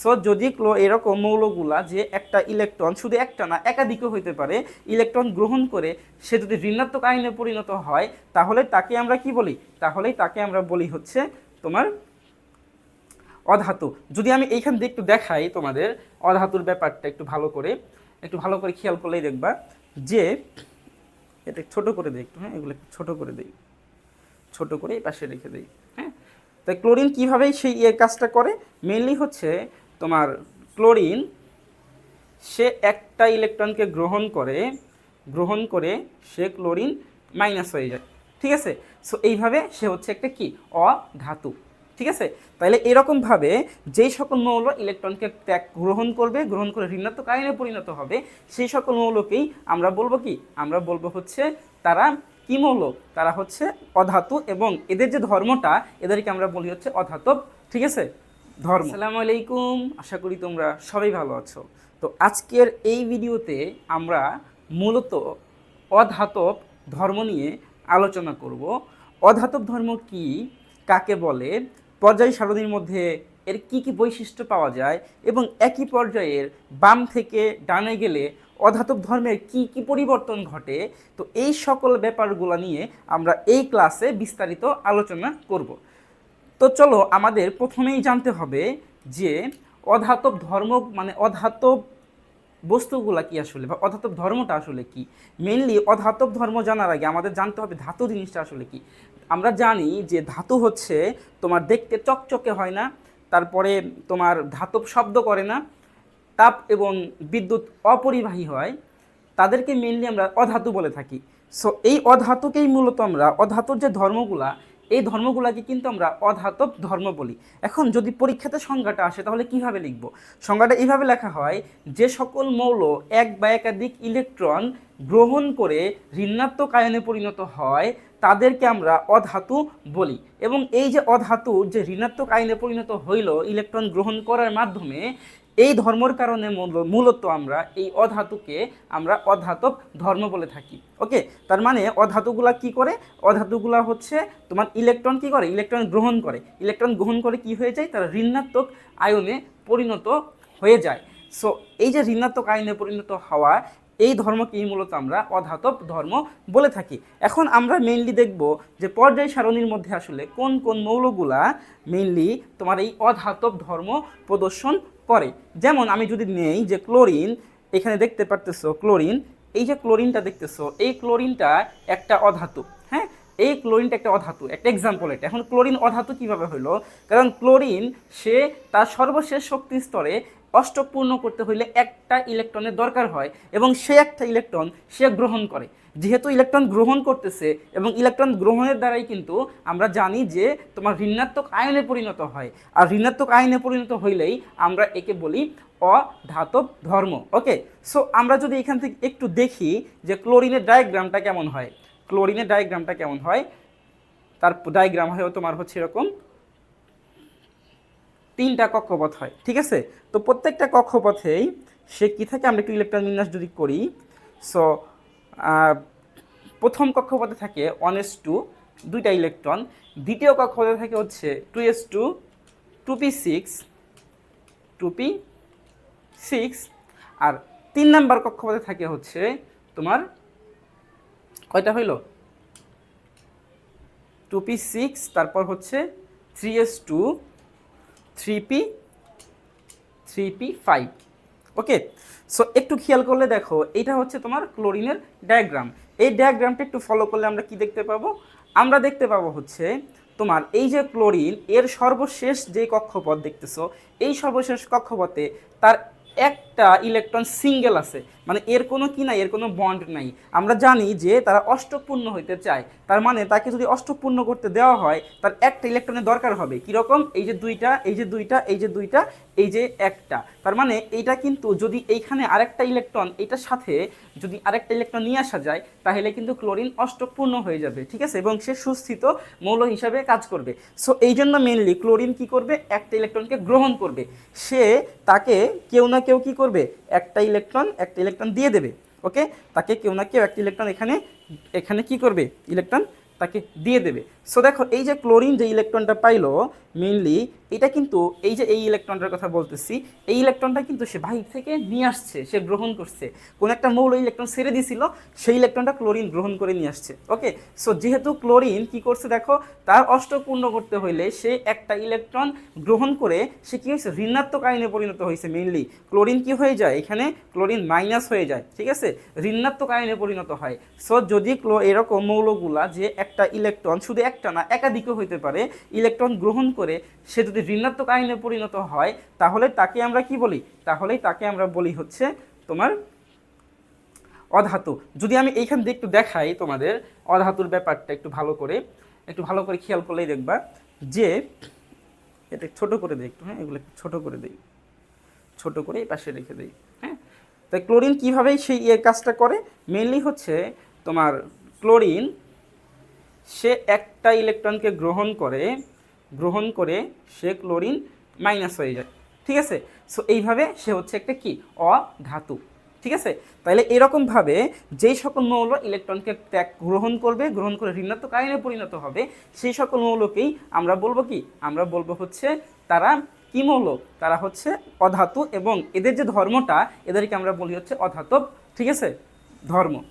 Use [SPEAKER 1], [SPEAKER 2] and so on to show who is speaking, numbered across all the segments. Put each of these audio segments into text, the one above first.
[SPEAKER 1] So যদি এরকম মৌলগুলা যে একটা ইলেকট্রন শুধু একটা না, একাধিকও হইতে পারে ইলেকট্রন গ্রহণ করে সে যদি ঋণাত্মক আয়নে পরিণত হয়, তাহলে তাকে আমরা কি বলি? তাহলেই তাকে আমরা বলি হচ্ছে তোমার অধাতু। যদি আমি এইখান দিয়ে একটু দেখাই তোমাদের অধাতুর ব্যাপারটা একটু ভালো করে, একটু ভালো করে খেয়াল করলেই দেখবা যে এটা ছোট করে দিই একটু হ্যাঁ এগুলো একটু ছোট করে দিই। ছোট করে এই পাশে রেখে দিই হ্যাঁ। তাই ক্লোরিন কীভাবে সেই ইয়ে কাজটা করে? মেনলি হচ্ছে তোমার ক্লোরিন, সে একটা ইলেকট্রনকে গ্রহণ করে গ্রহণ করে সে ক্লোরিন মাইনাস হয়ে যায়। ঠিক আছে? সো এইভাবে সে হচ্ছে একটা কি? অধাতু। ঠিক আছে? তাহলে এরকমভাবে যেই সকল মৌল ইলেকট্রনকে ত্যাগ, গ্রহণ করবে, গ্রহণ করে ঋণাত্মক আয়নে পরিণত হবে, সেই সকল মৌলকেই আমরা বলব কি? আমরা বলব হচ্ছে তারা কি মৌল? তারা হচ্ছে অধাতু এবং এদের যে ধর্মটা, এদেরকে আমরা বলি হচ্ছে অধাতব। ঠিক আছে? ধর্ম। আসসালামু আলাইকুম, আশা করি তোমরা সবাই ভালো আছো। তো আজকের এই ভিডিওতে আমরা মূলত অধাতব ধর্ম নিয়ে আলোচনা করব। অধাতব ধর্ম কি, কাকে বলে, পর্যায় সারণীর মধ্যে এর কি কি বৈশিষ্ট্য পাওয়া যায় এবং একই পর্যায়ের বাম থেকে ডানে গেলে অধাতব ধর্মের কি কি পরিবর্তন ঘটে, তো এই সকল ব্যাপারগুলো নিয়ে আমরা এই ক্লাসে বিস্তারিত আলোচনা করব। তো চলো আমাদের প্রথমেই জানতে হবে যে অধাতব ধর্ম মানে অধাতব বস্তুগুলা কি আসলে বা অধাতব ধর্মটা আসলে কি? মেনলি অধাতব ধর্ম জানার আগে আমাদের জানতে হবে ধাতু জিনিসটা আসলে কি? আমরা জানি যে ধাতু হচ্ছে তোমার দেখতে চকচকে হয় না, তারপরে তোমার ধাতব শব্দ করে না, তাপ এবং বিদ্যুৎ অপরিবাহী হয়। তাদেরকে মেনলি আমরা অধাতু বলে থাকি। সো এই অধাতুকেই মূলত আমরা, অধাতুর যে ধর্মগুলা এই ধর্মগুলাকে কিন্তু আমরা অধাতব ধর্ম বলি। এখন যদি পরীক্ষাতে সংজ্ঞাটা আসে, তাহলে কীভাবে লিখব? সংজ্ঞাটা এইভাবে লেখা হয়, যে সকল মৌল এক বা একাধিক ইলেকট্রন গ্রহণ করে ঋণাত্মক আয়নে পরিণত হয়, তাদেরকে আমরা অধাতু বলি। এবং এই যে অধাতু যে ঋণাত্মক আইনে পরিণত হইল, ইলেকট্রন গ্রহণ করার মাধ্যমে এই ধর্মর কারণে মূল- মূলত আমরা এই অধাতুকে আমরা অধাতব ধর্ম বলে থাকি, ওকে? তার মানে অধাতুগুলা কি করে? অধাতুগুলা হচ্ছে তোমার ইলেকট্রন কি করে? ইলেকট্রন গ্রহণ করে। ইলেকট্রন গ্রহণ করে কি হয়ে যায়? তারা ঋণাত্মক আয়নে পরিণত হয়ে যায়। সো এই যে ঋণাত্মক আয়নে পরিণত হওয়া, এই ধর্মকেই মূলত আমরা অধাতব ধর্ম বলে থাকি। এখন আমরা মেইনলি দেখব যে পর্যায় সারণীর মধ্যে আসলে কোন কোন মৌলগুলা মেইনলি তোমার এই অধাতব ধর্ম প্রদর্শন করে যেমন আমি যদি নেই যে ক্লোরিন, এখানে দেখতে পারতেছো ক্লোরিন, এই যে ক্লোরিনটা দেখতেছো, এই ক্লোরিনটা একটা অধাতু হ্যাঁ? এই ক্লোরিনটা একটা অধাতু, একটা এক্সাম্পল এটা। এখন ক্লোরিন অধাতু কীভাবে হলো? কারণ ক্লোরিন, সে তার সর্বশেষ শক্তি স্তরে অষ্টক পূর্ণ করতে হইলে একটা ইলেকট্রনের দরকার হয় এবং সে একটা ইলেকট্রন সে গ্রহণ করে। যেহেতু ইলেকট্রন গ্রহণ করতেছে এবং ইলেকট্রন গ্রহণের দ্বারাই কিন্তু আমরা জানি যে তোমার ঋণাত্মক আয়নে পরিণত হয়। আর ঋণাত্মক আয়নে পরিণত হইলেই আমরা একে বলি অধাতব ধর্ম। ওকে সো আমরা যদি এখান থেকে একটু দেখি যে ক্লোরিনের ডায়াগ্রামটা কেমন হয়। ক্লোরিনের ডায়াগ্রামটা কেমন হয়? তার ডায়াগ্রাম হয় তোমার হচ্ছে এরকম। তিনটা কক্ষপথ হয়, ঠিক আছে? তো প্রত্যেকটা কক্ষপথেই সে কী থাকে? আমরা একটু ইলেকট্রন বিন্যাস যদি করি। সো প্রথম কক্ষপথে থাকে ওয়ান এস টু দুইটা ইলেকট্রন দ্বিতীয় কক্ষপথে থাকে হচ্ছে two s two two p six two p six আর তিন নাম্বার কক্ষপথে থাকে হচ্ছে তোমার কয়টা হইল? টু পি সিক্স তারপর হচ্ছে three s two three p three p five okay so একটু খেয়াল করলে দেখো এটা হচ্ছে তোমার ক্লোরিনের ডায়াগ্রাম এই ডায়াগ্রামটা একটু ফলো করলে আমরা কি দেখতে পাবো? আমরা দেখতে পাবো হচ্ছে তোমার এই যে ক্লোরিন এর সর্বশেষ যে কক্ষপথ দেখতেছো, এই সর্বশেষ কক্ষপথে তার একটা ইলেকট্রন সিঙ্গেল আছে। মানে এর কোনো কি নাই, এর কোনো বন্ড নাই। আমরা জানি যে তারা অষ্টপূর্ণ হইতে চায়। তার মানে তাকে যদি অষ্টপূর্ণ করতে দেওয়া হয়, তার একটা ইলেকট্রনের দরকার হবে। কীরকম? এই যে দুইটা, এই যে দুইটা, এই যে দুইটা, এই যে একটা। তার মানে এইটা কিন্তু যদি এইখানে আরেকটা ইলেকট্রন এটার সাথে যদি আরেকটা ইলেকট্রন নিয়ে আসা যায়, তাহলে কিন্তু ক্লোরিন অষ্টপূর্ণ হয়ে যাবে, ঠিক আছে? এবং সে সুস্থিত মৌল হিসাবে কাজ করবে। সো এই জন্য মেনলি ক্লোরিন কি করবে? একটা ইলেকট্রনকে গ্রহণ করবে। সে তাকে কেউ না কেউ কি করবে? একটা ইলেকট্রন একটা ইলেকট্রন দিয়ে দেবে ওকে তাকে কেউ না কেউ একটি ইলেকট্রন এখানে এখানে কি করবে? ইলেকট্রন তাকে দিয়ে দেবে। সো দেখো, এই যে ক্লোরিন যে ইলেকট্রনটা পাইলো মেইনলি এটা কিন্তু এই যে এই ইলেকট্রনটার কথা বলতেছি, এই ইলেকট্রনটা কিন্তু সে বাহির থেকে নিয়ে আসছে, সে গ্রহণ করছে। কোন একটা মৌল ইলেকট্রন ছেড়ে দিছিল সেই ইলেকট্রনটা ক্লোরিন গ্রহণ করে নিয়ে আসছে ওকে সো যেহেতু ক্লোরিন কি করছে দেখো, তার অষ্ট পূর্ণ করতে হইলে সে একটা ইলেকট্রন গ্রহণ করে, সে কি হয়েছে, ঋণাত্মক আয়নে পরিণত হয়েছে মেইনলি ক্লোরিন কি হয়ে যায়, এখানে ক্লোরিন মাইনাস হয়ে যায়, ঠিক আছে? ঋণাত্মক আয়নে পরিণত হয়। সো যদি ক্লো এরকম মৌলগুলা যে একটা ইলেকট্রন শুধু একটা না, একাধিকও হইতে পারে ইলেকট্রন গ্রহণ করে সে যদি ঋণাত্মক আয়নে পরিণত হয়, তাহলে তাকে আমরা কি বলি? তাহলেই তাকে আমরা বলি হচ্ছে তোমার অধাতু। যদি আমি এইখান দিয়ে একটু দেখাই তোমাদের অধাতুর ব্যাপারটা একটু ভালো করে, একটু ভালো করে খেয়াল করলেই দেখবা যে এটা ছোট করে দিই একটু হ্যাঁ এগুলো ছোট করে দিই। ছোট করে এই পাশে রেখে দিই হ্যাঁ। তাই ক্লোরিন কীভাবে সেই ইয়ে কাজটা করে? মেনলি হচ্ছে তোমার ক্লোরিন সে একটা ইলেকট্রনকে গ্রহণ করে গ্রহণ করে সে ক্লোরিন মাইনাস হয়ে যায়। ঠিক আছে? সো এইভাবে সে হচ্ছে একটা কি? অধাতু। ঠিক আছে? তাহলে এরকমভাবে যেই সকল মৌল ইলেকট্রনকে ত্যাগ, গ্রহণ করবে, গ্রহণ করে ঋণাত্মক আয়নে পরিণত হবে, সেই সকল মৌলকেই আমরা বলব কি? আমরা বলব হচ্ছে তারা কি মৌল? তারা হচ্ছে অধাতু এবং এদের যে ধর্মটা, এদেরকে আমরা বলি হচ্ছে অধাতব। ঠিক আছে? ধর্ম।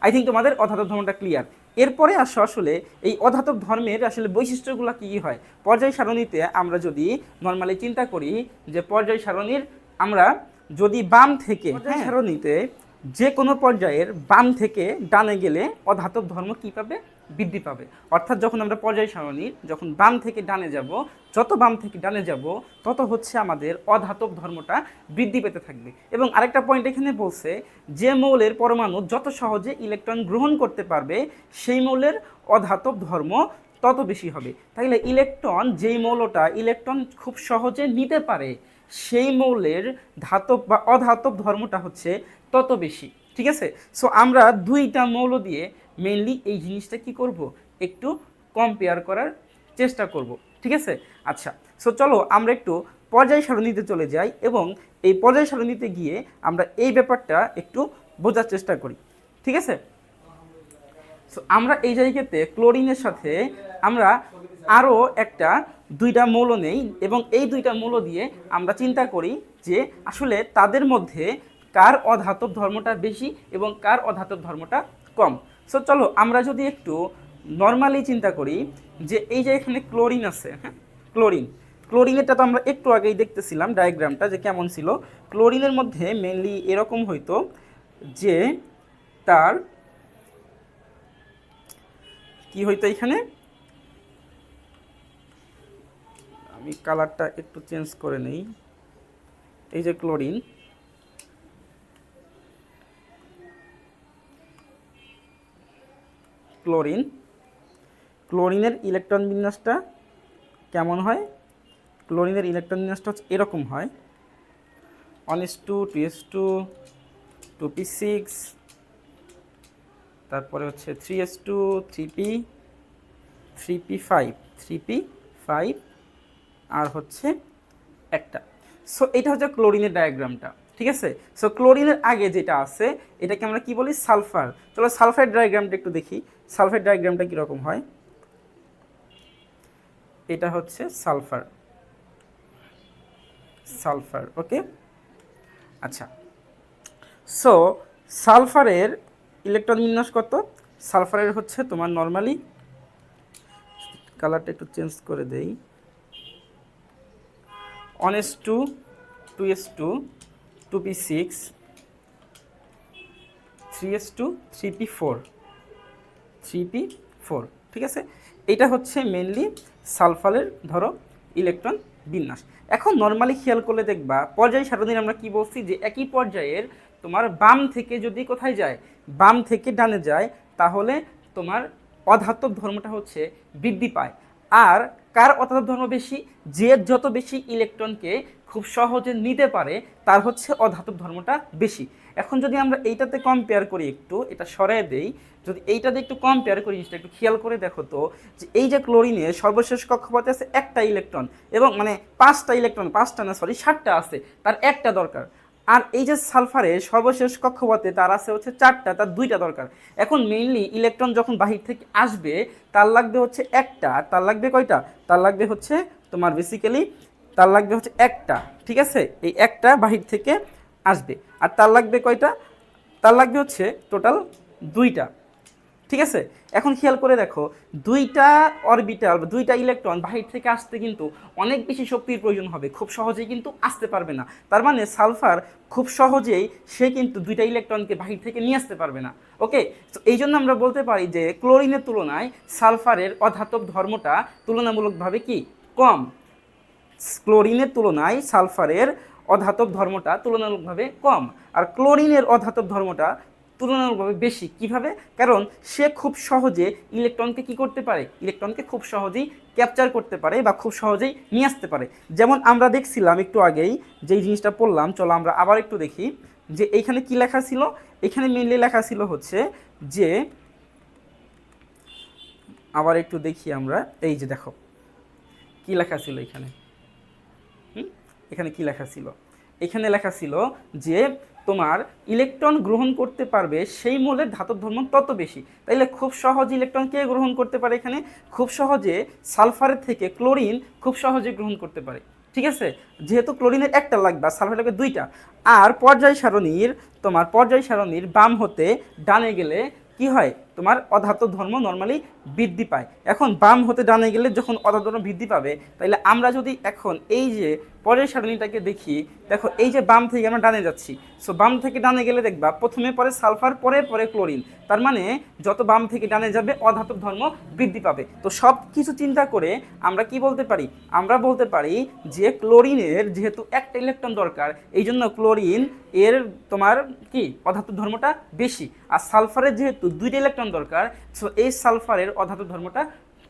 [SPEAKER 1] আই থিঙ্ক তোমাদের অধাতব ধর্মটা ক্লিয়ার এরপরে আসো আসলে এই অধাতব ধর্মের আসলে বৈশিষ্ট্যগুলো কী কী হয়? পর্যায় সারণীতে আমরা যদি নর্মালি চিন্তা করি যে পর্যায় সারণীর আমরা যদি বাম থেকে সারণীতে যে কোনো পর্যায়ের বাম থেকে ডানে গেলে অধাতব ধর্ম কী পাবে? বৃদ্ধি পাবে। অর্থাৎ যখন আমরা পর্যায় সারণীর যখন বাম থেকে ডানে যাব, যত বাম থেকে ডানে যাব, তত হচ্ছে আমাদের অধাতব ধর্মটা বৃদ্ধি পেতে থাকবে। এবং আরেকটা পয়েন্ট এখানে বলছে, যে মৌলের পরমাণু যত সহজে ইলেকট্রন গ্রহণ করতে পারবে, সেই মৌলের অধাতব ধর্ম তত বেশি হবে। তাইলে ইলেকট্রন যেই মৌলটা ইলেকট্রন খুব সহজে নিতে পারে সেই মৌলের ধাতব বা অধাতব ধর্মটা হচ্ছে তত বেশি, ঠিক আছে? সো আমরা দুইটা মৌল দিয়ে মেনলি এই জিনিসটা কি করব? একটু কম্পেয়ার করার চেষ্টা করব, ঠিক আছে? আচ্ছা সো চলো আমরা একটু পর্যায় সারণীতে চলে যাই এবং এই পর্যায় সারণীতে গিয়ে আমরা এই ব্যাপারটা একটু বোঝার চেষ্টা করি, ঠিক আছে? সো আমরা এই জায়গাতে ক্লোরিনের সাথে আমরা আরও একটা দুইটা মৌল নেই এবং এই দুইটা মৌল দিয়ে আমরা চিন্তা করি যে আসলে তাদের মধ্যে কার অধাতব ধর্মটা বেশি এবং কার অধাতব ধর্মটা কম। সো চলো আমরা যদি একটু নর্মালি চিন্তা করি যে এই যে এখানে ক্লোরিন আছে হ্যাঁ? ক্লোরিন ক্লোরিনেরটা তো আমরা একটু আগেই দেখতেছিলাম ডায়াগ্রামটা যে কেমন ছিল। ক্লোরিনের মধ্যে মেনলি এরকম হইতো যে তার কি হইতো এখানে? আমি কালারটা একটু চেঞ্জ করে নেই। এই যে ক্লোরিন। ক্লোরিন। ক্লোরিনের ইলেকট্রন বিন্যাসটা কেমন হয়? ক্লোরিনের ইলেকট্রন বিন্যাসটা এরকম হয়। One s two two s two two p six, তারপরে হচ্ছে three s two, three p three p five, three p five. আর হচ্ছে একটা। সো এটা হচ্ছে ক্লোরিনের ডায়াগ্রামটা ঠিক আছে? সো ক্লোরিনের আগে যেটা আছে, এটাকে আমরা কি বলি? সালফার চলো সালফার ডায়াগ্রামটা একটু দেখি। সালফার ডায়াগ্রামটা কীরকম হয়? এটা হচ্ছে সালফার সালফার ওকে আচ্ছা। সো সালফারের ইলেকট্রন বিন্যাস কত? সালফারের হচ্ছে তোমার নর্মালি কালারটা একটু চেঞ্জ করে দেই। One s two two s two two p six three s two three p four three p four ঠিক আছে? এটা হচ্ছে মেনলি সালফারের, ধরো ইলেকট্রন বিন্যাস। এখন নর্মালি খেয়াল করলে দেখবা, পর্যায় সারণীর আমরা কি বলছি যে একই পর্যায়ের তোমার বাম থেকে যদি কোথায় যায়, বাম থেকে ডানে যায়, তাহলে তোমার অধাতব ধর্মটা হচ্ছে বৃদ্ধি পায়। আর কার অধাতব ধর্ম বেশি যে যত বেশি ইলেকট্রনকে খুব সহজে নিতে পারে, তার হচ্ছে অধাতব ধর্মটা বেশি। এখন যদি আমরা এইটাতে কম্পেয়ার করি একটু, এটা সরাই দেই, যদি এইটাতে একটু কম্পেয়ার করি, জিনিসটা একটু খেয়াল করে দেখো তো, যে এই যে ক্লোরিনের সর্বশেষ কক্ষপথে আছে একটা ইলেকট্রন এবং মানে পাঁচটা ইলেকট্রন, পাঁচটা না সরি ষাটটা আছে, তার একটা দরকার। আর এই যে সালফারের সর্বশেষ কক্ষপথে তার আছে হচ্ছে চারটা, তার দুইটা দরকার। এখন মেইনলি ইলেকট্রন যখন বাহির থেকে আসবে, তার লাগবে হচ্ছে একটা আর তার লাগবে কয়টা? তার লাগবে হচ্ছে তোমার বেসিক্যালি তার লাগবে হচ্ছে একটা, ঠিক আছে? এই একটা বাহির থেকে আসবে। আর তার লাগবে কয়টা? তার লাগবে হচ্ছে টোটাল দুইটা। ঠিক আছে? এখন খেয়াল করে দেখো, দুইটা অরবিটাল বা দুইটা ইলেকট্রন বাহির থেকে আসতে কিন্তু অনেক বেশি শক্তির প্রয়োজন হবে, খুব সহজেই কিন্তু আসতে পারবে না। তার মানে সালফার খুব সহজেই সে কিন্তু দুইটা ইলেকট্রনকে বাহির থেকে নিয়ে আসতে পারবে না ওকে তো এই জন্য আমরা বলতে পারি যে ক্লোরিনের তুলনায় সালফারের অধাতব ধর্মটা তুলনামূলকভাবে কি? কম। ক্লোরিনের তুলনায় সালফারের অধাতব ধর্মটা তুলনামূলকভাবে কম। আর ক্লোরিনের অধাতব ধর্মটা তুলনামূলকভাবে বেশি। কীভাবে? কারণ সে খুব সহজে ইলেকট্রনকে কি করতে পারে? ইলেকট্রনকে খুব সহজেই ক্যাপচার করতে পারে বা খুব সহজেই নিয়ে আসতে পারে। যেমন আমরা দেখছিলাম একটু আগেই যেই জিনিসটা পড়লাম, চলো আমরা আবার একটু দেখি যে এইখানে কি লেখা ছিল? এখানে মেনলি লেখা ছিল হচ্ছে যে, আবার একটু দেখি আমরা, এই যে দেখো, কি লেখা ছিল এখানে? এখানে কি লেখা ছিল? এখানে লেখা ছিল যে তোমার ইলেকট্রন গ্রহণ করতে পারবে, সেই মূলের ধাতব ধর্ম তত বেশি। তাইলে খুব সহজ ইলেকট্রন কে গ্রহণ করতে পারে এখানে? খুব সহজে সালফারের থেকে ক্লোরিন খুব সহজে গ্রহণ করতে পারে। ঠিক আছে? যেহেতু ক্লোরিনের একটা লাগবে সালফার লাগবে দুইটা। আর পর্যায় সারণীর তোমার পর্যায় সারণীর বাম হতে ডানে গেলে কি হয়? তোমার অধাতব ধর্ম নর্মালি বৃদ্ধি পায়। এখন বাম হতে ডানে গেলে যখন অধাতব ধর্ম বৃদ্ধি পাবে তাহলে আমরা যদি এখন এই যে পরের সারণীটাকে দেখি, দেখো এই যে বাম থেকে আমরা ডানে যাচ্ছি। সো বাম থেকে ডানে গেলে দেখবা, প্রথমে পরে সালফার, পরে পরে ক্লোরিন। তার মানে যত বাম থেকে ডানে যাবে অধাতব ধর্ম বৃদ্ধি পাবে। তো সব কিছু চিন্তা করে আমরা কি বলতে পারি? আমরা বলতে পারি যে ক্লোরিনের যেহেতু একটা ইলেকট্রন দরকার এই জন্য ক্লোরিন এর তোমার কি? অধাতব ধর্মটা বেশি। আর সালফারের যেহেতু দুইটা ইলেকট্রন দরকার সো এই সালফারের অধাতু ধর্মটা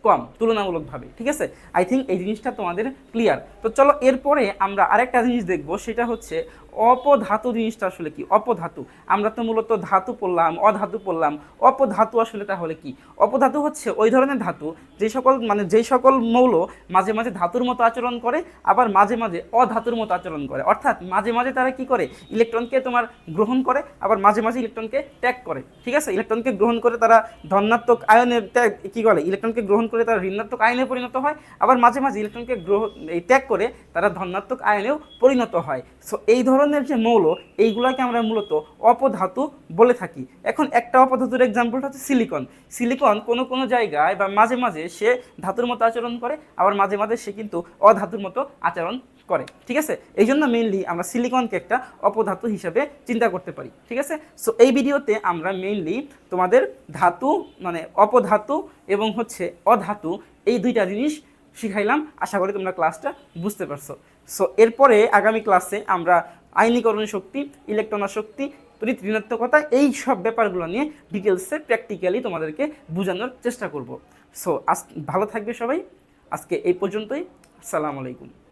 [SPEAKER 1] কম, তুলনামূলকভাবে, ঠিক আছে? আই থিঙ্ক এই জিনিসটা তোমাদের ক্লিয়ার তো চলো এরপরে আমরা আরেকটা জিনিস দেখব, সেটা হচ্ছে অপধাতু জিনিসটা আসলে কি? অপধাতু। আমরা তো মূলত ধাতু পড়লাম, অধাতু পড়লাম। অপধাতু আসলে তাহলে কি? অপধাতু হচ্ছে ওই ধরনের ধাতু যে সকল মানে যেই সকল মৌল মাঝে মাঝে ধাতুর মতো আচরণ করে, আবার মাঝে মাঝে অধাতুর মতো আচরণ করে। অর্থাৎ মাঝে মাঝে তারা কি করে? ইলেকট্রনকে তোমার গ্রহণ করে, আবার মাঝে মাঝে ইলেকট্রনকে ত্যাগ করে। ঠিক আছে? ইলেকট্রনকে গ্রহণ করে তারা ধনাত্মক আয়নে ত্যাগ, কি বলে? ইলেকট্রনকে গ্রহণ করে তারা ঋণাত্মক আয়নে পরিণত হয়, আবার মাঝে মাঝে ইলেকট্রনকে গ্রহণ ত্যাগ করে তারা ধনাত্মক আয়নেও পরিণত হয়। সো এই ধরনের যে মৌল, এইগুলাকে আমরা মূলত অপধাতু বলে থাকি। এখন একটা অপধাতুর এক্সাম্পলটা হচ্ছে সিলিকন সিলিকন কোনো কোনো জায়গায় বা মাঝে মাঝে সে ধাতুর মতো আচরণ করে, আবার মাঝে মাঝে সে কিন্তু অধাতুর মতো আচরণ করে, ঠিক আছে? এই জন্য মেইনলি আমরা সিলিকনকে একটা অপধাতু হিসাবে চিন্তা করতে পারি, ঠিক আছে? সো এই ভিডিওতে আমরা মেইনলি তোমাদের ধাতু মানে অপধাতু এবং হচ্ছে অধাতু এই দুইটা জিনিস শিখাইলাম। আশা করি তোমরা ক্লাসটা বুঝতে পারছ। সো এরপরে আগামী ক্লাসে আমরা আইনীকরণ শক্তি ইলেকট্রন শক্তি তড়িৎ ঋণাত্মকতা, এই সব ব্যাপারগুলো নিয়ে ডিটেলসে প্র্যাকটিক্যালি তোমাদেরকে বোঝানোর চেষ্টা করব। সো আজ ভালো থাকবে সবাই। আজকে এই পর্যন্তই। আসসালামু আলাইকুম।